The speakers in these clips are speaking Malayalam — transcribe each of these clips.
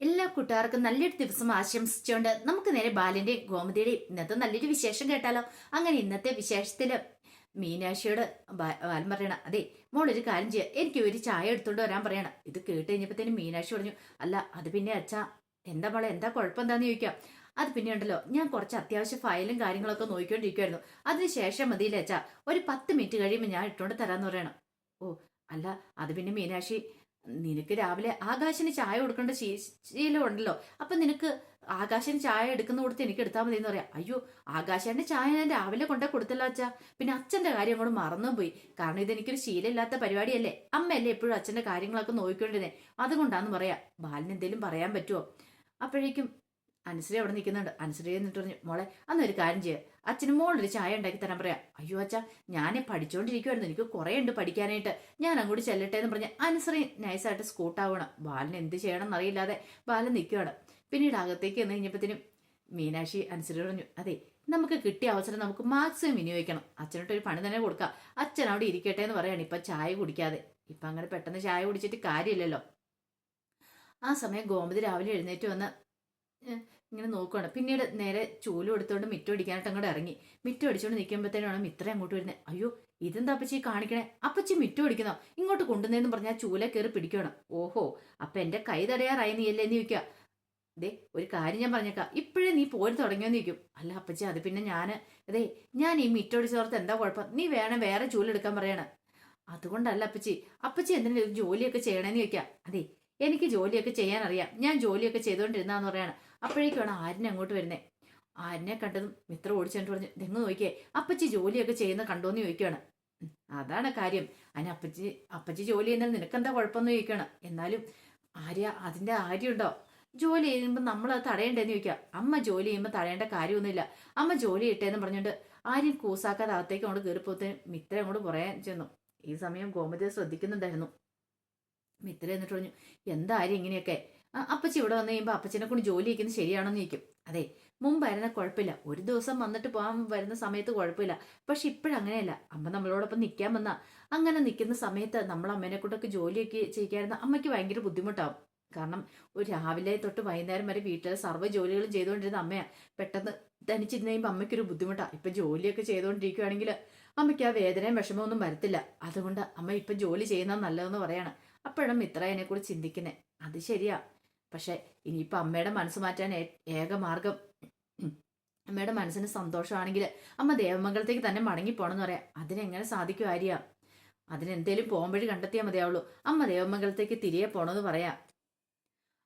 എല്ലാ കൂട്ടുകാർക്കും നല്ലൊരു ദിവസം ആശംസിച്ചുകൊണ്ട് നമുക്ക് നേരെ ബാലിന്റെയും ഗോമതിയുടെയും ഇന്നത്തെ നല്ലൊരു വിശേഷം കേട്ടാലോ? അങ്ങനെ ഇന്നത്തെ വിശേഷത്തിൽ മീനാക്ഷിയോട് ബാ- ബാലൻ പറയണ മോൾ ഒരു കാര്യം ചെയ്യുക എനിക്ക് ഒരു ചായ എടുത്തുകൊണ്ട് വരാൻ പറയണം. ഇത് കേട്ട് കഴിഞ്ഞപ്പോഴത്തേനും മീനാക്ഷി പറഞ്ഞു അല്ല അത് പിന്നെ അച്ഛാ എന്താ മോളെ എന്താ കുഴപ്പം എന്താന്ന് ചോദിക്കാം. അത് പിന്നെ ഉണ്ടല്ലോ ഞാൻ കുറച്ച് അത്യാവശ്യ ഫയലും കാര്യങ്ങളൊക്കെ നോക്കിക്കൊണ്ടിരിക്കുവായിരുന്നു. അതിനുശേഷം മതിയില്ലേ അച്ഛാ ഒരു പത്ത് മിനിറ്റ് കഴിയുമ്പോൾ ഞാൻ ഇട്ടുകൊണ്ട് തരാമെന്ന് പറയണം. ഓ അല്ല അത് പിന്നെ മീനാക്ഷി നിനക്ക് രാവിലെ ആകാശിന് ചായ കൊടുക്കേണ്ട ശീലം ഉണ്ടല്ലോ അപ്പൊ നിനക്ക് ആകാശിന് ചായ എടുക്കുന്ന കൊടുത്ത് എനിക്ക് എടുത്താൽ മതി എന്ന് പറയാം. അയ്യോ ആകാശന്റെ ചായ ഞാൻ രാവിലെ കൊണ്ടേ കൊടുത്തല്ലോ അച്ഛാ. പിന്നെ അച്ഛന്റെ കാര്യം അങ്ങോട്ട് മറന്നും പോയി കാരണം ഇതെനിക്കൊരു ശീലമില്ലാത്ത പരിപാടിയല്ലേ. അമ്മയല്ലേ എപ്പോഴും അച്ഛന്റെ കാര്യങ്ങളൊക്കെ നോക്കിക്കൊണ്ടിരുന്നേ. അതുകൊണ്ടാന്ന് പറയാ ബാലിന് എന്തേലും പറയാൻ പറ്റുമോ അപ്പോഴേക്കും അനുശ്രീ അവിടെ നിൽക്കുന്നുണ്ട്. അനുശ്രീ എന്നിട്ട് പറഞ്ഞു മോളെ ഒരു കാര്യം ചെയ്യുക അച്ഛന് മോളൊരു ചായ ഉണ്ടാക്കി തരാൻ പറയാം. അയ്യോ അച്ഛാ ഞാൻ പഠിച്ചുകൊണ്ടിരിക്കുവായിരുന്നു എനിക്ക് കുറേ ഉണ്ട് പഠിക്കാനായിട്ട്. ഞാൻ അങ്ങോട്ട് ചെല്ലട്ടെ എന്ന് പറഞ്ഞ് അനുശ്രീ നൈസായിട്ട് സ്കൂട്ടാവണം ബാലൻ എന്ത് ചെയ്യണം എന്നറിയില്ലാതെ ബാലൻ നിൽക്കുകയാണ് പിന്നീട് അകത്തേക്ക് എന്ന് കഴിഞ്ഞപ്പോഴത്തേനും മീനാക്ഷി അനുസരി പറഞ്ഞു അതെ നമുക്ക് കിട്ടിയ അവസരം നമുക്ക് മാക്സിമം വിനിയോഗിക്കണം. അച്ഛനോട്ട് ഒരു പണി തന്നെ കൊടുക്കാം. അച്ഛൻ അവിടെ ഇരിക്കട്ടെ എന്ന് പറയാണ്. ഇപ്പൊ ചായ കുടിക്കാതെ. ഇപ്പൊ അങ്ങനെ പെട്ടെന്ന് ചായ കുടിച്ചിട്ട് കാര്യമില്ലല്ലോ. ആ സമയം ഗോമതി രാവിലെ എഴുന്നേറ്റ് വന്ന് ഇങ്ങനെ നോക്കുകയാണ് പിന്നീട് നേരെ ചൂലും എടുത്തുകൊണ്ട് മിറ്റം അടിക്കാനായിട്ട് അങ്ങോട്ട് ഇറങ്ങി. മിറ്റം അടിച്ചുകൊണ്ട് നിൽക്കുമ്പോഴത്തേനാണ് മിത്ര അങ്ങോട്ട് വരുന്നത് അയ്യോ ഇതെന്താ അപ്പച്ചി കാണിക്കണേ? അപ്പച്ചി മിറ്റം അടിക്കണോ ഇങ്ങോട്ട് കൊണ്ടുവന്നതെന്ന് പറഞ്ഞാൽ ചൂല കയറി പിടിക്കണം ഓഹോ അപ്പൊ എന്റെ കൈ തടയാറായി നീ അല്ലേ എന്ന് ചോദിക്കുക ദേ ഒരു കാര്യം ഞാൻ പറഞ്ഞേക്കാം. ഇപ്പോഴേ നീ പോയി തുടങ്ങിയെന്ന് ചോദിക്കും. അല്ല അപ്പച്ചി അത് പിന്നെ ഞാൻ അതെ ഞാൻ ഈ മിറ്റം അടിച്ചോർത്ത് എന്താ കുഴപ്പം? നീ വേണം വേറെ ചൂലെടുക്കാൻ പറയണേ. അതുകൊണ്ടല്ല അപ്പച്ചി. അപ്പച്ചി എന്തിനാ ജോലിയൊക്കെ ചെയ്യണേന്ന് ചോദിക്കാം. അതെ എനിക്ക് ജോലിയൊക്കെ ചെയ്യാൻ അറിയാം ഞാൻ ജോലിയൊക്കെ ചെയ്തുകൊണ്ടിരുന്നാന്ന് പറയണം. അപ്പോഴേക്കാണ് ആരിനെ അങ്ങോട്ട് വരുന്നത് ആരിനെ കണ്ടതും മിത്ര ഓടിച്ചിട്ട് പറഞ്ഞു തെങ്ങ് നോക്കിയേ അപ്പച്ചി ജോലിയൊക്കെ ചെയ്യുന്ന കണ്ടോന്ന് ചോദിക്കുകയാണ് അതാണ് കാര്യം. അതിന് അപ്പച്ചി അപ്പച്ചി ജോലി ചെയ്യുന്നതിൽ നിനക്കെന്താ കുഴപ്പമെന്ന് ചോദിക്കുകയാണ് എന്നാലും ആര്യ അതിന്റെ ആര്യമുണ്ടോ ജോലി ചെയ്യുമ്പോൾ നമ്മൾ അത് തടയണ്ടേന്ന് ചോദിക്കുക അമ്മ ജോലി ചെയ്യുമ്പോൾ തടയേണ്ട കാര്യമൊന്നുമില്ല. അമ്മ ജോലി ഇട്ടേന്ന് പറഞ്ഞുകൊണ്ട് ആരും കൂസാക്കാതെ അകത്തേക്ക് അങ്ങോട്ട് കയറിപ്പോത്തിന് മിത്ര അങ്ങോട്ട് പറയാൻ ചെന്നു. ഈ സമയം ഗോമതിയെ ശ്രദ്ധിക്കുന്നുണ്ടായിരുന്നു. മിത്ര എന്നിട്ട് പറഞ്ഞു എന്താ ആര്യം ഇങ്ങനെയൊക്കെ? അപ്പച്ചി ഇവിടെ വന്നു കഴിയുമ്പോൾ അപ്പച്ചനെ കൊണ്ട് ജോലി ചെയ്യുന്നത് ശരിയാണെന്ന് ചോദിക്കും. അതെ മുമ്പായിരുന്ന കുഴപ്പമില്ല. ഒരു ദിവസം വന്നിട്ട് പോകാൻ വരുന്ന സമയത്ത് കുഴപ്പമില്ല. പക്ഷെ ഇപ്പോഴങ്ങനെയല്ല അമ്മ നമ്മളോടൊപ്പം നിൽക്കാൻ വന്ന. അങ്ങനെ നിൽക്കുന്ന സമയത്ത് നമ്മൾ അമ്മേനെ കൊണ്ടൊക്കെ ജോലിയൊക്കെ ചെയ്യിക്കായിരുന്ന അമ്മയ്ക്ക് ഭയങ്കര ബുദ്ധിമുട്ടാവും. കാരണം ഒരു രാവിലെ തൊട്ട് വൈകുന്നേരം വരെ വീട്ടിലെ സർവ ജോലികളും ചെയ്തുകൊണ്ടിരുന്ന അമ്മയാ. പെട്ടെന്ന് തനിച്ചിരുന്ന് കഴിയുമ്പോൾ അമ്മയ്ക്കൊരു ബുദ്ധിമുട്ടാണ് ഇപ്പം ജോലിയൊക്കെ ചെയ്തുകൊണ്ടിരിക്കുകയാണെങ്കിൽ അമ്മയ്ക്ക് ആ വേദനയും വിഷമമൊന്നും വരത്തില്ല. അതുകൊണ്ട് അമ്മ ഇപ്പം ജോലി ചെയ്യുന്നത് നല്ലതെന്ന് പറയാണ്. അപ്പോഴും മിത്ര അതിനെക്കുറിച്ച് ചിന്തിക്കുന്നത് അത് ശരിയാ. പക്ഷെ ഇനിയിപ്പൊ അമ്മയുടെ മനസ്സ് മാറ്റാൻ ഏക മാർഗം അമ്മയുടെ മനസ്സിന് സന്തോഷമാണെങ്കിൽ അമ്മ ദേവമംഗലത്തേക്ക് തന്നെ മടങ്ങി എന്ന് പറയാം. അതിനെങ്ങനെ സാധിക്കും ആര്യ? അതിനെന്തേലും പോകുമ്പോഴേ കണ്ടെത്തിയാൽ മതിയാവുള്ളൂ. അമ്മ ദേവമംഗലത്തേക്ക് തിരികെ പോകണമെന്ന് പറയാം.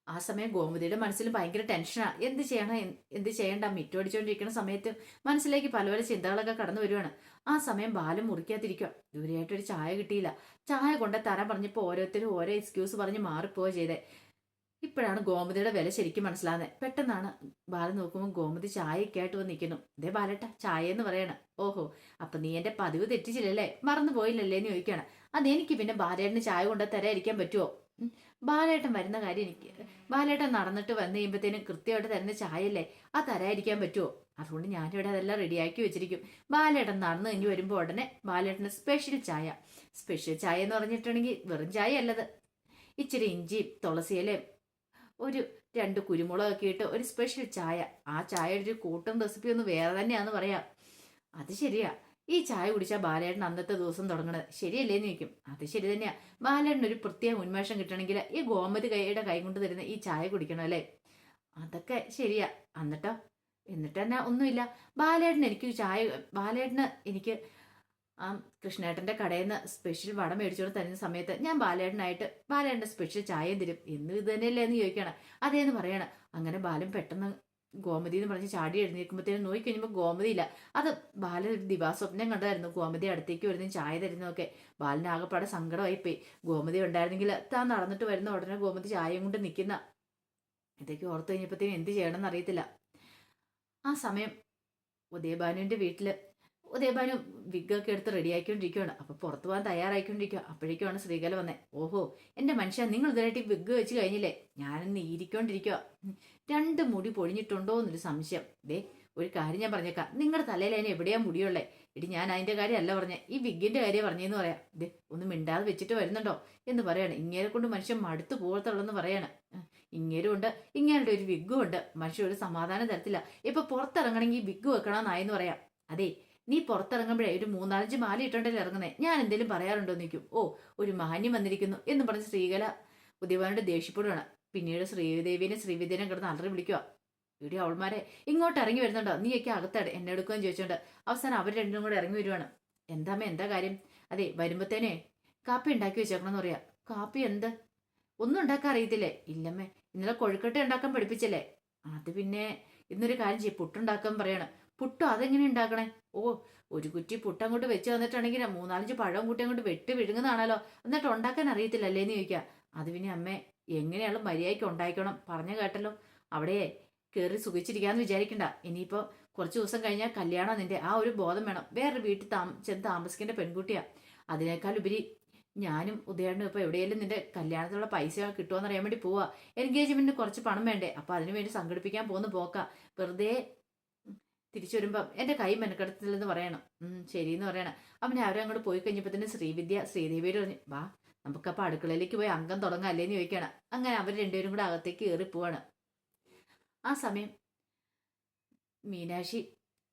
ആ സമയം ഗോമതിയുടെ മനസ്സിൽ ഭയങ്കര ടെൻഷനാ. എന്ത് ചെയ്യണം? എന്ത് ചെയ്യണ്ട? മിറ്റം അടിച്ചുകൊണ്ടിരിക്കുന്ന സമയത്ത് മനസ്സിലേക്ക് പല പല ചിന്തകളൊക്കെ കടന്നു വരുവാണ്. ആ സമയം ബാലം മുറിക്കാതിരിക്കുക ദൂരെയായിട്ടൊരു ചായ കിട്ടിയില്ല. ചായ കൊണ്ട് തരാൻ പറഞ്ഞപ്പോൾ ഓരോരുത്തരും ഓരോ എക്സ്ക്യൂസ് പറഞ്ഞ് മാറിപ്പോവുക ചെയ്തേ. ഇപ്പോഴാണ് ഗോമതിയുടെ വില ശരിക്കും മനസ്സിലാകുന്നത്. പെട്ടെന്നാണ് ബാലൻ നോക്കുമ്പോൾ ഗോമതി ചായയൊക്കെ ആയിട്ട് വന്ന് നിൽക്കുന്നു. ദേ ബാലട്ട ചായ എന്ന് പറയണ. ഓഹോ അപ്പൊ നീ എന്റെ പതിവ് തെറ്റിച്ചില്ലല്ലേ? മറന്നു പോയില്ലല്ലേ? എന്ന് ചോദിക്കുകയാണ്. അതെനിക്ക് പിന്നെ ബാലേട്ടന് ചായ കൊണ്ട് തരാതിരിക്കാൻ പറ്റുമോ ബാലേട്ടൻ വരുന്ന കാര്യം എനിക്ക് ബാലേട്ടൻ നടന്നിട്ട് വന്നു കഴിയുമ്പോഴത്തേനും കൃത്യമായിട്ട് തരുന്ന ചായയല്ലേ? ആ തരാതിരിക്കാൻ പറ്റുമോ അതുകൊണ്ട് ഞാനിവിടെ അതെല്ലാം റെഡിയാക്കി വെച്ചിരിക്കും. ബാലേട്ടൻ നടന്നു കഴിഞ്ഞ് വരുമ്പോൾ ഉടനെ ബാലേട്ടന് സ്പെഷ്യൽ ചായ. സ്പെഷ്യൽ ചായ എന്ന് പറഞ്ഞിട്ടുണ്ടെങ്കിൽ വെറും ചായ അല്ലത് ഇച്ചിരി ഇഞ്ചിയും തുളസിയിലയും ഒരു രണ്ട് കുരുമുളകൊക്കെ ഇട്ട് ഒരു സ്പെഷ്യൽ ചായ. ആ ചായയുടെ ഒരു കൂട്ടം റെസിപ്പി ഒന്ന് വേറെ തന്നെയാന്ന് പറയാം. അത് ശരിയാ. ഈ ചായ കുടിച്ചാൽ ബാലേട്ടൻ അന്നത്തെ ദിവസം തുടങ്ങണത്. ശരിയല്ലേ എന്ന് ചോദിക്കും. അത് ശരി തന്നെയാ. ബാലേട്ടൻ ഒരു പ്രത്യേക ഉന്മേഷം കിട്ടണമെങ്കിൽ ഈ ഗോമതി കൈയുടെ കൈ കൊണ്ട് തരുന്ന ഈ ചായ കുടിക്കണം അല്ലേ? അതൊക്കെ ശരിയാ. എന്നിട്ടോ? എന്നിട്ട് തന്നെ ഒന്നുമില്ല. ബാലേട്ടൻ എനിക്ക് ചായ ബാലേട്ടന് എനിക്ക് ആ കൃഷ്ണേട്ടന്റെ കടയിൽ നിന്ന് സ്പെഷ്യൽ വട മേടിച്ചുകൊണ്ട് തരുന്ന സമയത്ത് ഞാൻ ബാലേട്ടനായിട്ട് ബാലേട്ടന്റെ സ്പെഷ്യൽ ചായ തരും എന്ന് ഇത് തന്നെയല്ലേ? എന്ന് ചോദിക്കണം അതേന്ന് പറയണം. അങ്ങനെ ബാലൻ പെട്ടെന്ന് ഗോമതി എന്ന് പറഞ്ഞ് ചാടി എഴുന്നേൽക്കുമ്പോഴത്തേനും നോക്കി ഗോമതി ഇല്ല. അത് ബാലൻ ഒരു ദിവാസ്വപ്നം കണ്ടായിരുന്നു ഗോമതി അടുത്തേക്ക് വരുന്ന ചായ തരുന്നതൊക്കെ ബാലന് ആകെപ്പാടെ സങ്കടമായി പോയി ഗോമതി ഉണ്ടായിരുന്നെങ്കിൽ താൻ നടന്നിട്ട് വരുന്ന ഉടനെ ഗോമതി ചായയും കൊണ്ട് നിൽക്കുന്ന ഇതൊക്കെ ഓർത്ത് കഴിഞ്ഞപ്പോഴത്തേനും എന്ത് ചെയ്യണമെന്ന് അറിയത്തില്ല. ആ സമയം ഉദയബാനുവിന്റെ വീട്ടിൽ ഉദയഭാനു വിഗ്ഗൊക്കെ എടുത്ത് റെഡിയാക്കിക്കൊണ്ടിരിക്കുകയാണ് അപ്പൊ പുറത്തു പോകാൻ തയ്യാറായിക്കൊണ്ടിരിക്കുക അപ്പോഴേക്കുമാണ് ശ്രീകല വന്നേ. ഓഹോ എന്റെ മനുഷ്യ നിങ്ങൾ ഇതുവരായിട്ട് വിഗ് വെച്ച് കഴിഞ്ഞില്ലേ? ഞാനിന്ന് ഇരിക്കൊണ്ടിരിക്കുക രണ്ട് മുടി പൊഴിഞ്ഞിട്ടുണ്ടോ എന്നൊരു സംശയം. ദേ ഒരു കാര്യം ഞാൻ പറഞ്ഞേക്കാം. നിങ്ങളുടെ തലയിൽ അതിന് എവിടെയാ മുടിയുള്ളേ? ഇടി ഞാൻ അതിന്റെ കാര്യമല്ല പറഞ്ഞേ. ഈ വിഗിന്റെ കാര്യം പറഞ്ഞെന്ന് പറയാം. ദേ ഒന്ന് മിണ്ടാതെ വെച്ചിട്ട് വരുന്നുണ്ടോ? എന്ന് പറയാണ്. ഇങ്ങനെ കൊണ്ട് മനുഷ്യൻ മടുത്തു പോകത്തുള്ളെന്ന് പറയാണ്. ഇങ്ങേരും ഉണ്ട് ഇങ്ങേരുടെ ഒരു വിഗ്ഗും ഉണ്ട്. മനുഷ്യ ഒരു സമാധാനം തരത്തില്ല ഇപ്പൊ പുറത്തിറങ്ങണമെങ്കിൽ വിഗ് വെക്കണമെന്നായെന്ന് പറയാം. അതെ നീ പുറത്തിറങ്ങുമ്പോഴേ ഒരു മൂന്നാലഞ്ച് മാല ഇട്ടോണ്ടല്ലേ ഇറങ്ങുന്നേ? ഞാൻ എന്തെങ്കിലും പറയാറുണ്ടോ നിൽക്കും ഓ ഒരു മാന്യം വന്നിരിക്കുന്നു എന്ന് പറഞ്ഞ് ശ്രീകല ഉദയവാനോട് ദേഷ്യപ്പെടുകയാണ് പിന്നീട് ശ്രീദേവിനെ ശ്രീവിദ്യനെ കിടന്ന് അലറി വിളിക്കുക ഇവിടെ അവൾമാരെ ഇങ്ങോട്ട് ഇറങ്ങി വരുന്നുണ്ടോ? നീയൊക്കെ അകത്തട എന്നെ എടുക്കുകയും ചോദിച്ചോണ്ട്. അവസാനം അവർ രണ്ടും കൂടെ ഇറങ്ങി വരുവാണ്. എന്താമ്മ എന്താ കാര്യം? അതെ വരുമ്പത്തേനെ കാപ്പി ഉണ്ടാക്കി വെച്ചേക്കണമെന്ന് പറയാ. കാപ്പി എന്ത്? ഒന്നും ഉണ്ടാക്കാൻ അറിയത്തില്ലേ? ഇല്ലമ്മേ ഇന്നലെ കൊഴുക്കട്ട ഉണ്ടാക്കാൻ പഠിപ്പിച്ചല്ലേ? അത് പിന്നെ ഇന്നൊരു കാര്യം ചെയ്യും പുട്ടുണ്ടാക്കാൻ പറയണം. പുട്ടും അതെങ്ങനെ ഉണ്ടാക്കണേ? ഓ ഒരു കുറ്റി പുട്ട് അങ്ങോട്ട് വെച്ച് വന്നിട്ടാണെങ്കിൽ മൂന്നാലഞ്ച് പഴം കൂട്ടി അങ്ങോട്ട് വെട്ടി വിഴുങ്ങുന്നതാണല്ലോ. എന്നിട്ട് ഉണ്ടാക്കാൻ അറിയത്തില്ലല്ലേ എന്ന് ചോദിക്കുക അത് പിന്നെ അമ്മേ എങ്ങനെയാണ് മര്യാദയ്ക്ക് ഉണ്ടാക്കണം പറഞ്ഞു കേട്ടല്ലോ. അവിടെ കയറി സുഖിച്ചിരിക്കാന്ന് വിചാരിക്കണ്ട. ഇനിയിപ്പോ കുറച്ച് ദിവസം കഴിഞ്ഞാൽ കല്യാണം നിന്റെ. ആ ഒരു ബോധം വേണം. വേറൊരു വീട്ടിൽ താമ ചെന്ന് താമസിക്കേണ്ട പെൺകുട്ടിയാ. അതിനേക്കാൾ ഉപരി ഞാനും ഉദയണ്ണും ഇപ്പൊ എവിടെയെങ്കിലും നിന്റെ കല്യാണത്തിലുള്ള പൈസ കിട്ടുമോ എന്നറിയാൻ വേണ്ടി പോവാ. എൻഗേജ്മെന്റിന് കുറച്ച് പണം വേണ്ടേ? അപ്പൊ അതിനു വേണ്ടി സംഘടിപ്പിക്കാൻ പോകുന്ന പോക്ക. വെറുതെ തിരിച്ചു വരുമ്പം എന്റെ കൈ മെനക്കെടുത്തില്ലെന്ന് പറയണം. ശരി എന്ന് പറയണം. അവനെ അവരെ അങ്ങോട്ട് പോയി കഴിഞ്ഞപ്പോൾ തന്നെ ശ്രീവിദ്യ ശ്രീദേവിയോട് പറഞ്ഞു വാ നമുക്കപ്പോൾ അടുക്കളയിലേക്ക് പോയി അംഗം തുടങ്ങാം അല്ലേന്ന് ചോദിക്കണം അങ്ങനെ അവർ രണ്ടുപേരും കൂടെ അകത്തേക്ക് കയറി പോവാണ്. ആ സമയം മീനാക്ഷി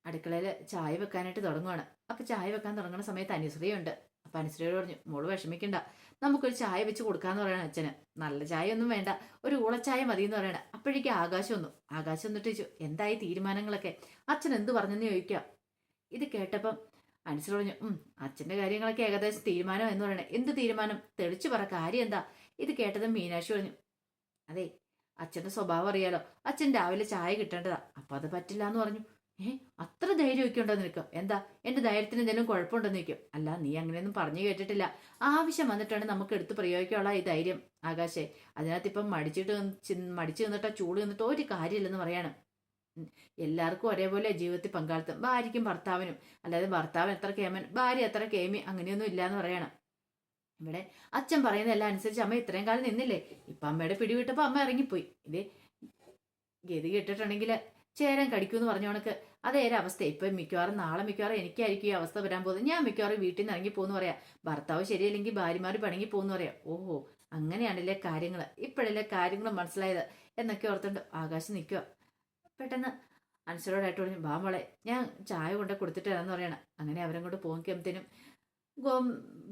അടുക്കളയിൽ ചായ വെക്കാനായിട്ട് തുടങ്ങുവാണ്. അപ്പൊ ചായ വെക്കാൻ തുടങ്ങുന്ന സമയത്ത് അനുശ്രീയുണ്ട്. അപ്പൊ അനുശ്രീയോട് പറഞ്ഞു മോൾ വിഷമിക്കണ്ട. നമുക്കൊരു ചായ വെച്ച് കൊടുക്കാന്ന് പറയണം അച്ഛന്. നല്ല ചായ ഒന്നും വേണ്ട. ഒരു ഊളച്ചായ മതി എന്ന് പറയണ. അപ്പോഴേക്ക് ആകാശം വന്നു. ആകാശം എന്നിട്ട് ചോദിച്ചു എന്തായി തീരുമാനങ്ങളൊക്കെ? അച്ഛൻ എന്ത് പറഞ്ഞെന്ന് ചോദിക്കാം? ഇത് കേട്ടപ്പം അനുസരിച്ച് പറഞ്ഞു ഉം അച്ഛന്റെ കാര്യങ്ങളൊക്കെ ഏകദേശം തീരുമാനം എന്ന് പറയണേ. എന്ത് തീരുമാനം? തെളിച്ചു പറ കാര്യം എന്താ? ഇത് കേട്ടതും മീനാക്ഷി പറഞ്ഞു അതെ അച്ഛന്റെ സ്വഭാവം അറിയാലോ. അച്ഛൻ രാവിലെ ചായ കിട്ടേണ്ടതാ. അപ്പൊ അത് പറ്റില്ല എന്ന് പറഞ്ഞു. ഏ അത്ര ധൈര്യമൊക്കെ ഉണ്ടോ നിൽക്കും എന്താ എന്റെ ധൈര്യത്തിന് എന്തെങ്കിലും കുഴപ്പമുണ്ടെന്ന് നിൽക്കും അല്ല നീ അങ്ങനെയൊന്നും പറഞ്ഞു കേട്ടിട്ടില്ല. ആവശ്യം വന്നിട്ടാണ് നമുക്ക് എടുത്ത് പ്രയോഗിക്കാനുള്ള ഈ ധൈര്യം. ആകാശേ അതിനകത്ത് ഇപ്പം മടിച്ചിട്ട് മടിച്ചു നിന്നിട്ടോ ചൂട് നിന്നിട്ടോ ഒരു കാര്യമില്ലെന്ന് പറയാണ്. എല്ലാവർക്കും ഒരേപോലെ ജീവിതത്തിൽ പങ്കാളിത്തം. ഭാര്യയ്ക്കും ഭർത്താവിനും അല്ലാതെ ഭർത്താവ് എത്ര കേമൻ ഭാര്യ എത്ര കേമി അങ്ങനെയൊന്നും ഇല്ലയെന്ന് പറയണം. ഇവിടെ അച്ഛൻ പറയുന്നതെല്ലാം അനുസരിച്ച് അമ്മ ഇത്രയും കാലം നിന്നില്ലേ? ഇപ്പൊ അമ്മയുടെ പിടിവിട്ടപ്പോൾ അമ്മ ഇറങ്ങിപ്പോയി. ഇത് ഗതി കെട്ടിട്ടുണ്ടെങ്കിൽ ചേരാൻ കടിക്കൂന്ന് പറഞ്ഞു കണക്ക്. അതേ അവസ്ഥ ഇപ്പൊ മിക്കവാറും നാളെ മിക്കവാറും എനിക്കായിരിക്കും ഈ അവസ്ഥ വരാൻ പോകുന്നത്. ഞാൻ മിക്കവാറും വീട്ടിൽ നിന്ന് ഇറങ്ങി പോകുന്നു പറയാം. ഭർത്താവ് ശരിയല്ലെങ്കിൽ ഭാര്യമാർ പണങ്ങി പോകുന്നു പറയാം. ഓഹോ അങ്ങനെയാണല്ലേ കാര്യങ്ങൾ ഇപ്പോഴല്ലേ കാര്യങ്ങൾ മനസ്സിലായത് എന്നൊക്കെ ഓർത്തുണ്ട് ആകാശം നിൽക്കുക പെട്ടെന്ന് അനുസരോടായിട്ട് പറഞ്ഞു ബാ മോളെ ഞാൻ ചായ കൊണ്ട് കൊടുത്തിട്ട് വരാമെന്ന് പറയണം. അങ്ങനെ അവരും കൊണ്ട് പോകുമ്പോഴത്തേനും ഗോം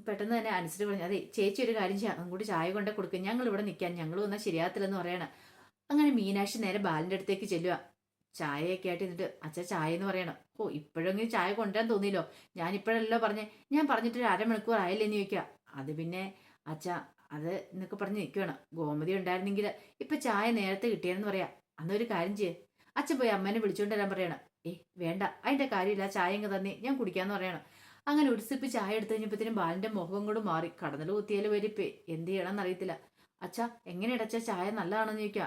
പെട്ടെന്ന് തന്നെ അനുസരിച്ച് പറഞ്ഞു അതെ ചേച്ചി ഒരു കാര്യം ചെയ്യാം. അങ്ങോട്ട് ചായ കൊണ്ട് കൊടുക്കും. ഞങ്ങൾ ഇവിടെ നിൽക്കാൻ ഞങ്ങൾ വന്നാൽ ശരിയാകത്തില്ലെന്ന് പറയണം. അങ്ങനെ മീനാക്ഷി നേരെ ബാലിന്റെ അടുത്തേക്ക് ചെല്ലുക ചായയൊക്കെ ആയിട്ട് എന്നിട്ട് അച്ഛ ചായ എന്ന് പറയണം. ഓ ഇപ്പോഴെങ്കിലും ചായ കൊണ്ടുവരാൻ തോന്നിയില്ലോ. ഞാൻ ഇപ്പോഴല്ലോ പറഞ്ഞേ ഞാൻ പറഞ്ഞിട്ട് ഒരു അരമണിക്കൂർ ആയില്ലെന്ന് ചോദിക്കുക അത് പിന്നെ അച്ഛ അത് എന്നൊക്കെ പറഞ്ഞ് നിൽക്കുകയാണ് ഗോമതി ഉണ്ടായിരുന്നെങ്കിൽ ഇപ്പൊ ചായ നേരത്തെ കിട്ടിയെന്ന് പറയാ. അന്നൊരു കാര്യം ചെയ്യേ. അച്ഛൻ പോയി അമ്മേനെ വിളിച്ചോണ്ട് വരാൻ പറയണം. ഏ വേണ്ട. അതിന്റെ കാര്യമില്ല. ചായ ഇങ്ങ് തന്നെ. ഞാൻ കുടിക്കാന്ന് പറയണം. അങ്ങനെ ഒരു സിപ്പ് ചായ എടുത്തു കഴിഞ്ഞപ്പോഴത്തേനും ബാലിന്റെ മുഖം കൂടെ മാറി. കടന്നൽ കുത്തിയാൽ വരിപ്പേ എന്ത് ചെയ്യണമെന്ന് അറിയത്തില്ല അച്ഛാ എങ്ങനെയാണ് അച്ഛാ ചായ നല്ലതാണെന്ന് ചോദിക്കുക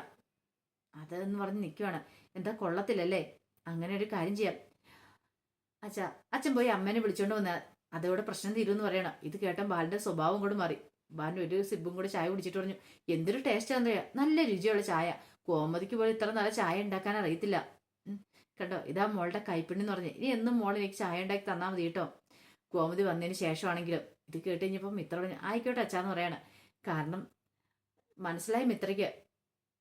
അതെന്ന് പറഞ്ഞ് നിൽക്കുവാണ് എന്താ കൊള്ളത്തില്ലല്ലേ? അങ്ങനെ ഒരു കാര്യം ചെയ്യാം. അച്ഛ അച്ഛൻ പോയി അമ്മേനെ വിളിച്ചോണ്ട് വന്ന അതോടെ പ്രശ്നം തീരുമെന്ന് പറയണം. ഇത് കേട്ടാൽ ബാലിന്റെ സ്വഭാവം കൂടെ മാറി. ബാലിന് ഒരു സിബും കൂടെ ചായ കുടിച്ചിട്ട് പറഞ്ഞു എന്തൊരു ടേസ്റ്റ് ആണെന്നറിയാ നല്ല രുചിയുള്ള ചായ. കോമതിക്ക് പോലും ഇത്ര നല്ല ചായ ഉണ്ടാക്കാൻ അറിയത്തില്ല. കണ്ടോ? ഇതാ മോളുടെ കൈപ്പിണ്ണി എന്ന് പറഞ്ഞു. ഇനി എന്നും മോൾ എനിക്ക് ചായ ഉണ്ടാക്കി തന്നാൽ മതി കേട്ടോ. കോമതി വന്നതിന് ശേഷമാണെങ്കിലും ഇത് കേട്ട് കഴിഞ്ഞപ്പം മിത്ര പറഞ്ഞു ആയിക്കോട്ടെ അച്ഛാന്ന് പറയാണ്. കാരണം മനസ്സിലായി മിത്രയ്ക്ക്.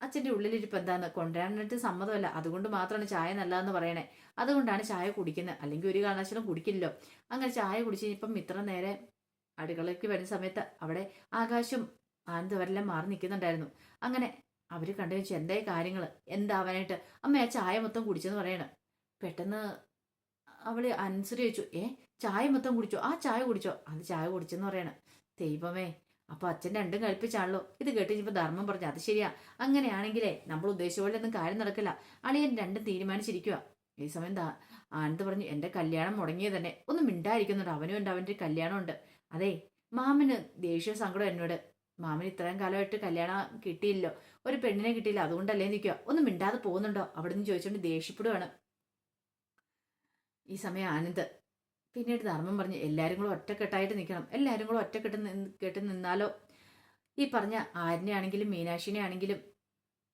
അച്ഛന്റെ ഉള്ളിലിരിപ്പ് എന്താന്ന് കൊണ്ടുവരാനായിട്ട് സമ്മതമല്ല. അതുകൊണ്ട് മാത്രമാണ് ചായ നല്ലതെന്ന് പറയണേ. അതുകൊണ്ടാണ് ചായ കുടിക്കുന്നത്. അല്ലെങ്കിൽ ഒരു കാരണവശാലും കുടിക്കില്ലല്ലോ. അങ്ങനെ ചായ കുടിച്ച് ഇപ്പം ഇത്ര നേരെ അടുക്കളയ്ക്ക് വരുന്ന സമയത്ത് അവിടെ ആകാശം ആനന്ദവരെല്ലാം മാറി നിൽക്കുന്നുണ്ടായിരുന്നു. അങ്ങനെ അവർ കണ്ടു വെച്ചു എന്തായി കാര്യങ്ങൾ എന്താവാനായിട്ട് അമ്മ ആ ചായ മൊത്തം കുടിച്ചെന്ന് പറയണം. പെട്ടെന്ന് അവൾ അനുസരിച്ചു ഏ ചായ മൊത്തം കുടിച്ചോ? ആ ചായ കുടിച്ചോ? അത് ചായ കുടിച്ചെന്ന് പറയണം. ദൈവമേ അപ്പൊ അച്ഛൻ രണ്ടും കഴിപ്പിച്ചാണല്ലോ. ഇത് കേട്ട് ഇപ്പൊ ധർമ്മം പറഞ്ഞു അത് ശരിയാ. അങ്ങനെയാണെങ്കിലേ നമ്മൾ ഉദ്ദേശിച്ച ഒന്നും കാര്യം നടക്കില്ല. അളിയൻ രണ്ടും തീരുമാനിച്ചിരിക്കുക ഈ സമയം ആനന്ദ് പറഞ്ഞു എന്റെ കല്യാണം മുടങ്ങിയത് തന്നെ. ഒന്ന് മിണ്ടായിരിക്കുന്നുണ്ട്. അവനും ഉണ്ട് അവന്റെ കല്യാണം ഉണ്ട് അതെ മാമന് ദേഷ്യ സങ്കടം എന്നോട്. മാമന് ഇത്രയും കാലമായിട്ട് കല്യാണം കിട്ടിയില്ലോ ഒരു പെണ്ണിനെ കിട്ടിയില്ല. അതുകൊണ്ടല്ലേ നിൽക്കുക ഒന്ന് മിണ്ടാതെ പോകുന്നുണ്ടോ? അവിടെ നിന്ന് ചോദിച്ചുകൊണ്ട് ദേഷ്യപ്പെടുവാണ്. ഈ സമയം ആനന്ദ് പിന്നീട് ധർമ്മം പറഞ്ഞ് എല്ലാവരും കൂടെ ഒറ്റക്കെട്ടായിട്ട് നിൽക്കണം എല്ലാവരും കൂടെ ഒറ്റക്കെട്ട് കെട്ട് നിന്നാലോ? ഈ പറഞ്ഞ ആരിനെ ആണെങ്കിലും മീനാക്ഷിനെ ആണെങ്കിലും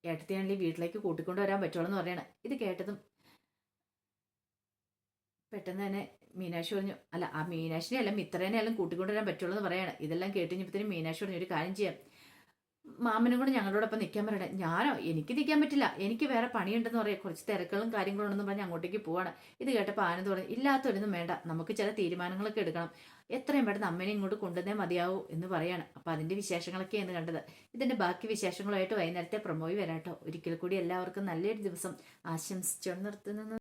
ഏട്ടത്തിയാണെങ്കിലും വീട്ടിലേക്ക് കൂട്ടിക്കൊണ്ട് വരാൻ പറ്റുള്ളൂ എന്ന് പറയണം. ഇത് കേട്ടതും പെട്ടെന്ന് തന്നെ മീനാക്ഷി പറഞ്ഞു അല്ല ആ മീനാക്ഷിനെ അല്ല മിത്രേനെ എല്ലാം കൂട്ടിക്കൊണ്ടുവരാൻ പറ്റുള്ളൂ എന്ന് പറയാണ്. ഇതെല്ലാം കേട്ടുകഴിഞ്ഞപ്പോഴത്തേനും മീനാക്ഷി പറഞ്ഞു ഒരു കാര്യം ചെയ്യാം. മാമനും കൂടെ ഞങ്ങളോടൊപ്പം നിൽക്കാൻ പറയണേ. ഞാനോ എനിക്ക് നിൽക്കാൻ പറ്റില്ല. എനിക്ക് വേറെ പണിയുണ്ടെന്ന് പറയാം. കുറച്ച് തിരക്കുകളും കാര്യങ്ങളും ഉണ്ടെന്ന് പറഞ്ഞ് അങ്ങോട്ടേക്ക് പോവാണ്. ഇത് കേട്ടപ്പോൾ ആനന്ദ് പറഞ്ഞു ഇല്ലാത്തൊരൊന്നും വേണ്ട. നമുക്ക് ചില തീരുമാനങ്ങളൊക്കെ എടുക്കണം. എത്രയും പെട്ടെന്ന് അമ്മേനെ ഇങ്ങോട്ട് കൊണ്ടുവന്നേ മതിയാവൂ എന്ന് പറയാണ്. അപ്പോൾ അതിന്റെ വിശേഷങ്ങളൊക്കെയാണ് കണ്ടത്. ഇതിന്റെ ബാക്കി വിശേഷങ്ങളുമായിട്ട് വൈകുന്നേരത്തെ പ്രൊമോയി വരാട്ടോ ഒരിക്കൽ കൂടി എല്ലാവർക്കും നല്ലൊരു ദിവസം ആശംസിച്ചു നിർത്തുന്നു.